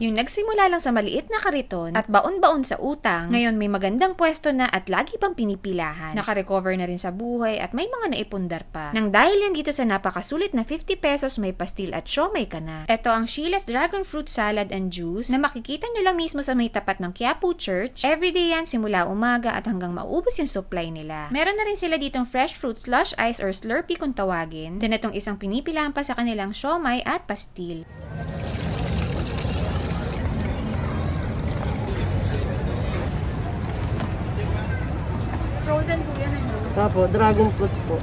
Yung nagsimula lang sa maliit na kariton at baon-baon sa utang, ngayon may magandang pwesto na at lagi pang pinipilahan. Nakarecover na rin sa buhay at may mga naipundar pa. Nang dahil yan dito sa napakasulit na 50 pesos may pastil at siomay ka na. Ito ang Sheila's Dragon Fruit Salad and Juice na makikita nyo lang mismo sa may tapat ng Quiapo Church. Everyday yan simula umaga at hanggang maubos yung supply nila. Meron na rin sila ditong fresh fruit slush ice or slurpee kung tawagin. Then itong isang pinipilahan pa sa kanilang siomay at pastil. Frozen po Tapo, dragon fruits po.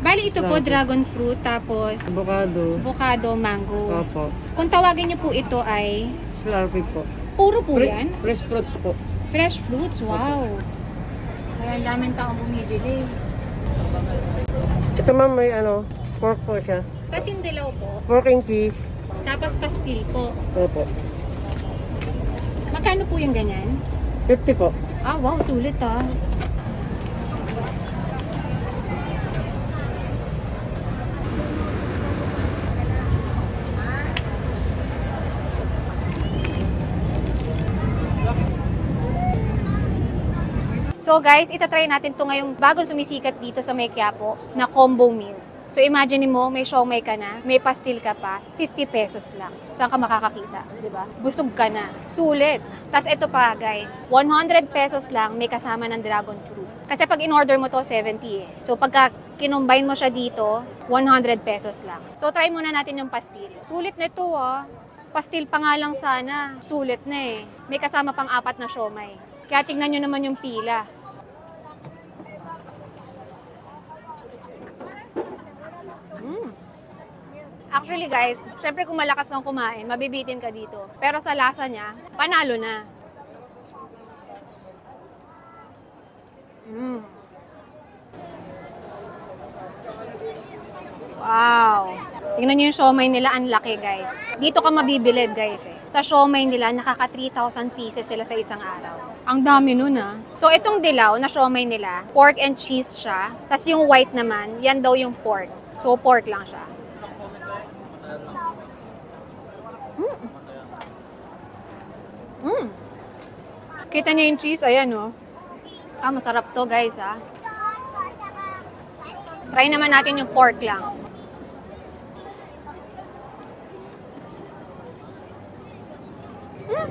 Bali ito po Dragon. fruit tapos Avocado. avocado, mango. Tapo. Kung tawagin niyo po ito ay Slurpee po. puro po Fre- yan? Fresh fruits po. Fresh fruits, wow. Kaya ang daming tao bumibili. Ito ma'am may ano, pork po siya. Tapos yung dilaw po, Pork and cheese. tapos pastil po. Opo. Magkano po yung ganyan? 50 po. Ah, wow, sulit ah. So guys, itatry natin to ngayong bagong sumisikat dito sa May Quiapo na combo meals. So imagine mo, may siomay ka na, may pastil ka pa, 50 pesos lang. Saan ka makakakita, di ba? Busog ka na. Sulit. Tapos ito pa guys, 100 pesos lang may kasama ng dragon fruit. Kasi pag in-order mo to, 70 eh. So pagka kinumbine mo siya dito, 100 pesos lang. So try muna natin yung pastil. Sulit na ito ah. Pastil pa nga lang sana. Sulit na eh. May kasama pang apat na siomay. Kaya tingnan nyo naman yung pila. Actually guys, syempre kung malakas kang kumain, mabibitin ka dito. Pero sa lasa niya, panalo na. Mm. Wow! Tingnan niyo yung siomay nila, ang laki guys. Dito ka mabibilib guys eh. Sa siomay nila, nakaka 3,000 pieces sila sa isang araw. Ang dami nun ah. So itong dilaw na siomay nila, pork and cheese siya. Tapos yung white naman, yan daw yung pork. So pork lang siya. Mm. Mm. Kita niyo yung cheese, ayan oh. Ah, masarap to guys ah. Try naman natin yung pork lang. Mm.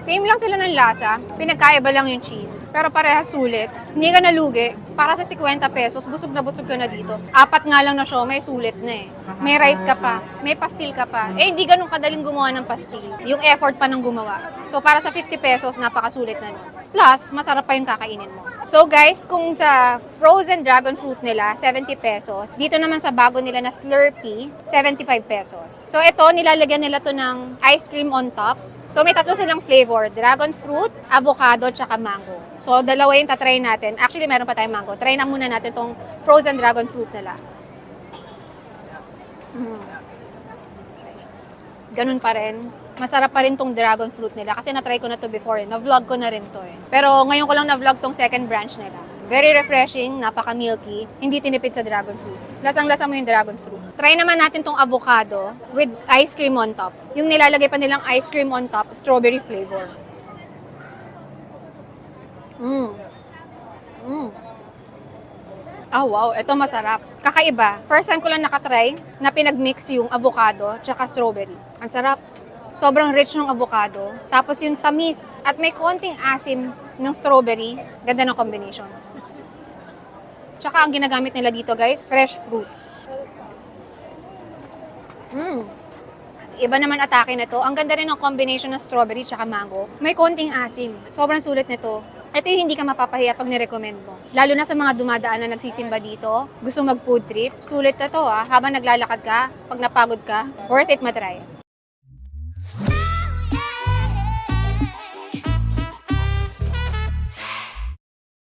Same lang sila ng lasa. Pinagkaiba lang yung cheese. Pero parehas sulit. Hindi ka nalugi. Para sa 50 pesos, busog na busog ka na dito. Apat nga lang na siya, may sulit na eh. May rice ka pa, may pastil ka pa. Eh, hindi ganun kadaling gumawa ng pastil. Yung effort pa ng gumawa. So, para sa 50 pesos, napakasulit na nun. Plus, masarap pa yung kakainin mo. So guys, kung sa frozen dragon fruit nila, 70 pesos. Dito naman sa bago nila na Slurpee, 75 pesos. So ito, nilalagyan nila to ng ice cream on top. So may tatlo silang flavor, dragon fruit, avocado, tsaka mango. So dalawa yung tatry natin. Actually, meron pa tayong mango. Try na muna natin tong frozen dragon fruit nila. Mm. Ganun pa rin. Masarap pa rin tong dragon fruit nila kasi na-try ko na to before eh. Na-vlog ko na rin to eh. Pero ngayon ko lang na-vlog tong second branch nila. Very refreshing, napaka-milky, hindi tinipid sa dragon fruit. Lasang-lasa mo yung dragon fruit. Try naman natin tong avocado with ice cream on top. Yung nilalagay pa nilang ice cream on top, strawberry flavor. Mmm. Mmm. Ah, wow. Ito masarap. Kakaiba. First time ko lang nakatry na pinag-mix yung avocado tsaka strawberry. Ang sarap. Sobrang rich ng avocado. Tapos yung tamis at may konting asim ng strawberry. Ganda ng combination. Tsaka ang ginagamit nila dito guys, fresh fruits. Mm. Iba naman atake na to. Ang ganda rin ng combination ng strawberry tsaka mango. May konting asim. Sobrang sulit nito. Ito yung hindi ka mapapahiya pag nirecommend mo. Lalo na sa mga dumadaan na nagsisimba dito, gusto mag food trip, sulit na to ah. Habang naglalakad ka, pag napagod ka, worth it matry.